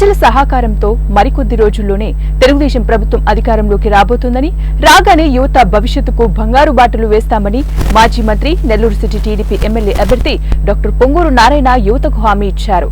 ప్రజల సహకారంతో మరికొద్ది రోజుల్లోనే తెలుగుదేశం ప్రభుత్వం అధికారంలోకి రాబోతుందని రాగానే యువత భవిష్యత్తుకు బంగారు బాటలు వేస్తామని మాజీ మంత్రి నెల్లూరు సిటీ టీడీపీ ఎమ్మెల్యే అభ్యర్థి డాక్టర్ పొంగూరు నారాయణ యువతకు హామీ ఇచ్చారు.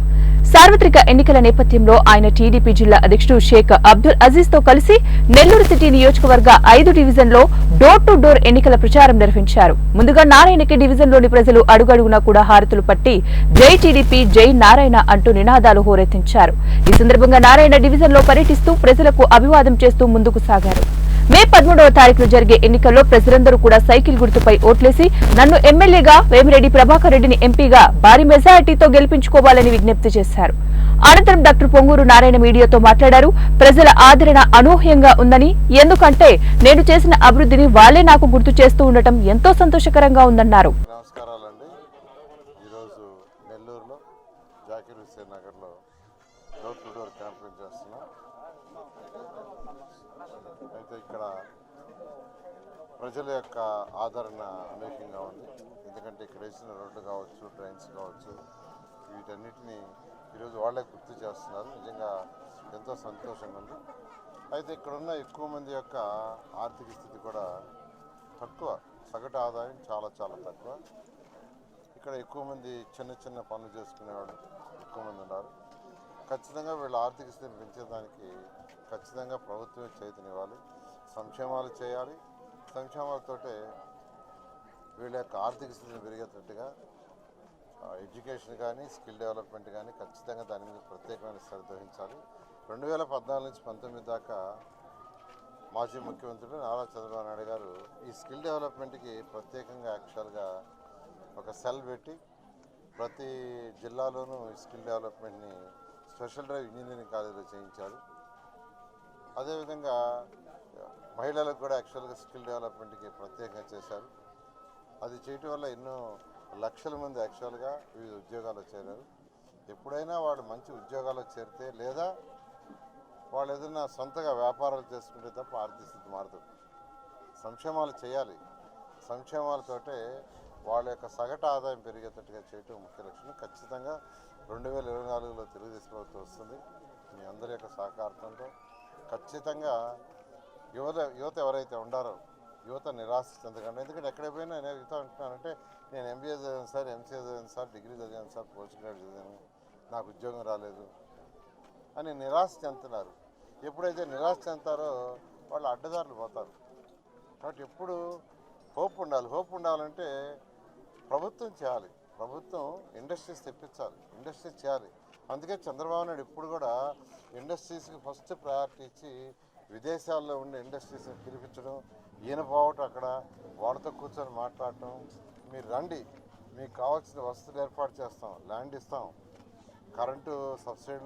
సార్వత్రిక ఎన్నికల నేపథ్యంలో ఆయన టీడీపీ జిల్లా అధ్యక్షుడు షేక్ అబ్దుల్ అజీజ్తో కలిసి నెల్లూరు సిటీ నియోజకవర్గ ఐదు డివిజన్లో డోర్ టు డోర్ ఎన్నికల ప్రచారం నిర్వహించారు. ముందుగా నారాయణకి డివిజన్లోని ప్రజలు అడుగడుగునా కూడా హారతులు పట్టి జై టీడీపీ జై నారాయణ అంటూ నినాదాలు హోరెత్తించారు. ఈ సందర్భంగా నారాయణ డివిజన్లో పర్యటిస్తూ ప్రజలకు అభివాదం చేస్తూ ముందుకు సాగారు. మే పదమూడవ తారీఖున జరిగే ఎన్నికల్లో ప్రజలందరూ కూడా సైకిల్ గుర్తుపై ఓట్లేసి నన్ను ఎమ్మెల్యేగా వేమిరెడ్డి ప్రభాకర్ రెడ్డిని ఎంపీగా భారీ మెజారిటీతో గెలిపించుకోవాలని విజ్ఞప్తి చేశారు. అనంతరం డాక్టర్ పొంగూరు నారాయణ మీడియాతో మాట్లాడారు. ప్రజల ఆదరణ అనూహ్యంగా ఉందని ఎందుకంటే నేను చేసిన అభివృద్ధిని వాళ్ళే నాకు గుర్తు చేస్తూ ఉండటం ఎంతో సంతోషకరంగా ఉందన్నారు. అయితే ఇక్కడ ప్రజల యొక్క ఆదరణ అనేకంగా ఉంది. ఎందుకంటే ఇక్కడ వేసిన రోడ్డు కావచ్చు ట్రైన్స్ కావచ్చు వీటన్నిటిని ఈరోజు వాళ్ళే గుర్తు చేస్తున్నారు. నిజంగా ఎంతో సంతోషంగా ఉంది. అయితే ఇక్కడున్న ఎక్కువ మంది యొక్క ఆర్థిక స్థితి కూడా తక్కువ. సగటు ఆదాయం చాలా చాలా తక్కువ. ఇక్కడ ఎక్కువ మంది చిన్న చిన్న పనులు చేసుకునేవాళ్ళు ఎక్కువ మంది ఉన్నారు. ఖచ్చితంగా వీళ్ళ ఆర్థిక స్థితిని పెంచేదానికి ఖచ్చితంగా ప్రభుత్వమే చేతనివ్వాలి సంక్షేమాలు చేయాలి. సంక్షేమాలతోటే వీళ్ళ యొక్క ఆర్థిక స్థితిని పెరిగేటట్టుగా ఎడ్యుకేషన్ కానీ స్కిల్ డెవలప్మెంట్ కానీ ఖచ్చితంగా దాని మీద ప్రత్యేకమైన శ్రద్ధ వహించాలి. రెండు వేల పద్నాలుగు నుంచి పంతొమ్మిది దాకా మాజీ ముఖ్యమంత్రులు నారా చంద్రబాబు నాయుడు గారు ఈ స్కిల్ డెవలప్మెంట్కి ప్రత్యేకంగా యాక్చువల్గా ఒక సెల్ పెట్టి ప్రతి జిల్లాలోనూ ఈ స్కిల్ డెవలప్మెంట్ని స్పెషల్ డ్రైవ్ ఇంజనీరింగ్ కాలేజీలో చేయించారు. అదేవిధంగా మహిళలకు కూడా యాక్చువల్గా స్కిల్ డెవలప్మెంట్కి ప్రత్యేకంగా చేశారు. అది చేయటం వల్ల ఎన్నో లక్షల మంది యాక్చువల్గా వివిధ ఉద్యోగాలు చేరారు. ఎప్పుడైనా వాళ్ళు మంచి ఉద్యోగాల్లో చేరితే లేదా వాళ్ళు ఏదైనా సొంతగా వ్యాపారాలు చేసుకుంటే తప్ప ఆర్థిక స్థితి మారుతుంది సంక్షేమాలు చేయాలి. సంక్షేమాలతోటే వాళ్ళ యొక్క సగటు ఆదాయం పెరిగేటట్టుగా చేయటం ముఖ్య లక్ష్యం. ఖచ్చితంగా రెండు వేల ఇరవై నాలుగులో తెలుగుదేశం ప్రభుత్వం వస్తుంది. మీ అందరి యొక్క సహకారంతో ఖచ్చితంగా యువత యువత ఎవరైతే ఉండారో యువత నిరాశ చెందకండి. ఎందుకంటే ఎక్కడ పోయినా నేను యువత అంటున్నానంటే నేను ఎంబీఏ చదివాను సార్ ఎంసీఏ చదివాను సార్ డిగ్రీ చదివాను సార్ పోస్ట్ గ్రాడ్యుయేట్ చదివాను నాకు ఉద్యోగం రాలేదు అని నిరాశ చెందుతున్నారు. ఎప్పుడైతే నిరాశ చెందుతారో వాళ్ళు అడ్డదారులు పోతారు. కాబట్టి ఎప్పుడు హోప్ ఉండాలి. హోప్ ఉండాలంటే ప్రభుత్వం చేయాలి. ప్రభుత్వం ఇండస్ట్రీస్ తెప్పించాలి. ఇండస్ట్రీస్ చేయాలి. అందుకే చంద్రబాబు నాయుడు ఇప్పుడు కూడా ఇండస్ట్రీస్కి ఫస్ట్ ప్రయారిటీ ఇచ్చి విదేశాల్లో ఉండే ఇండస్ట్రీస్ని పిలిపించడం ఈయన పోవటం అక్కడ వాళ్ళతో కూర్చొని మాట్లాడటం. మీరు రండి. మీకు కావాల్సిన వసతులు ఏర్పాటు చేస్తాం. ల్యాండ్ ఇస్తాం. Current subsidy